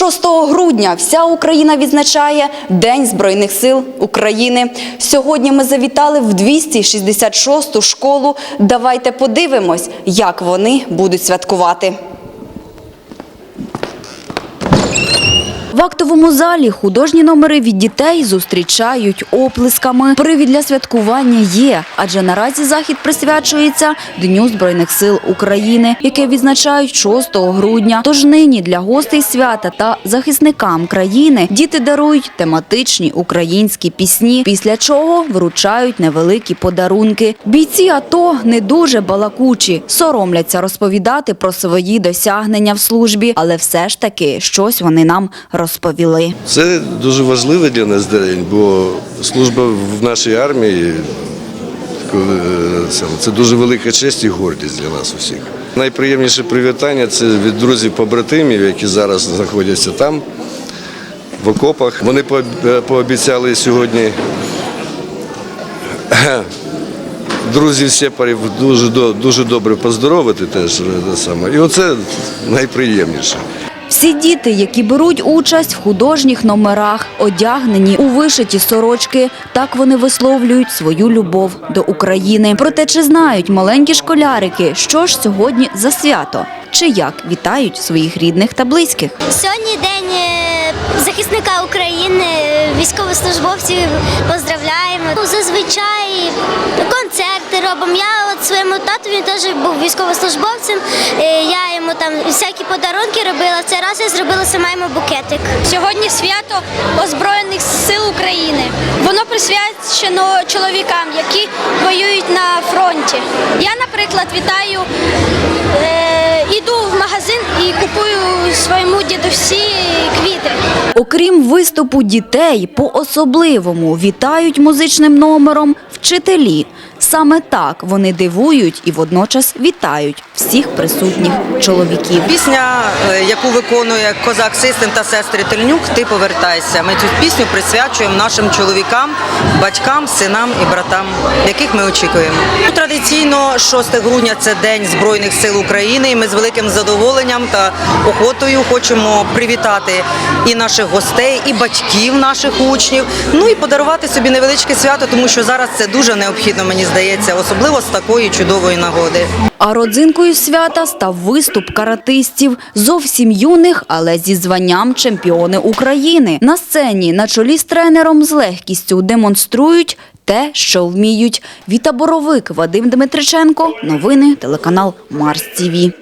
6 грудня вся Україна відзначає День Збройних сил України. Сьогодні ми завітали в 266-ту школу. Давайте подивимось, як вони будуть святкувати. В актовому залі художні номери від дітей зустрічають оплесками. Привід для святкування є, адже наразі захід присвячується Дню Збройних сил України, яке відзначають 6 грудня. Тож нині для гостей свята та захисникам країни діти дарують тематичні українські пісні, після чого вручають невеликі подарунки. Бійці АТО не дуже балакучі, соромляться розповідати про свої досягнення в службі, але все ж таки щось вони нам розповіли. Це дуже важливий для нас день, бо служба в нашій армії е, це, дуже велика честь і гордість для нас усіх. Найприємніше привітання це від друзів побратимів, які зараз знаходяться там, в окопах. Вони пообіцяли сьогодні друзів сепарів дуже, дуже добре поздоровити теж. е, саме. І оце найприємніше. Всі діти, які беруть участь в художніх номерах, одягнені у вишиті сорочки, так вони висловлюють свою любов до України. Проте чи знають маленькі школярики, що ж сьогодні за свято? Чи як вітають своїх рідних та близьких? Сьогодні день е, захисника України, військовослужбовців поздравляємо. Ну, Зазвичай концерти робимо. Я от своєму тату він теж був військовослужбовцем. е, Я йому там всякі подарунки робила. В цей раз я зробила сама йому букетик. Сьогодні свято Озброєних сил України. Воно присвячено чоловікам, які воюють на фронті. Я, наприклад, вітаю, е, іду в магазин і купую своєму дідусі квіти. Окрім виступу дітей, по-особливому вітають музичним номером вчителі. Саме так вони дивують і водночас вітають всіх присутніх чоловіків. Пісня, е, яку виконує козак Систем та сестри Тельнюк, ти повертайся. Ми цю пісню присвячуємо нашим чоловікам, батькам, синам і братам, яких ми очікуємо. Ну, Традиційно 6 грудня це День Збройних сил України. І ми з великим задоволенням та охотою хочемо привітати і наших гостей, і батьків наших учнів. Ну і подарувати собі невеличке свято, тому що зараз це дуже необхідно, мені здається, особливо з такої чудової нагоди. А родзинкою свята став виступ каратистів, зовсім юних, але зі званням чемпіони України. На сцені на чолі з тренером з легкістю демонструють те, що вміють. Віта Боровик, Вадим Дмитриченко. Новини телеканал Марс ТІВІ.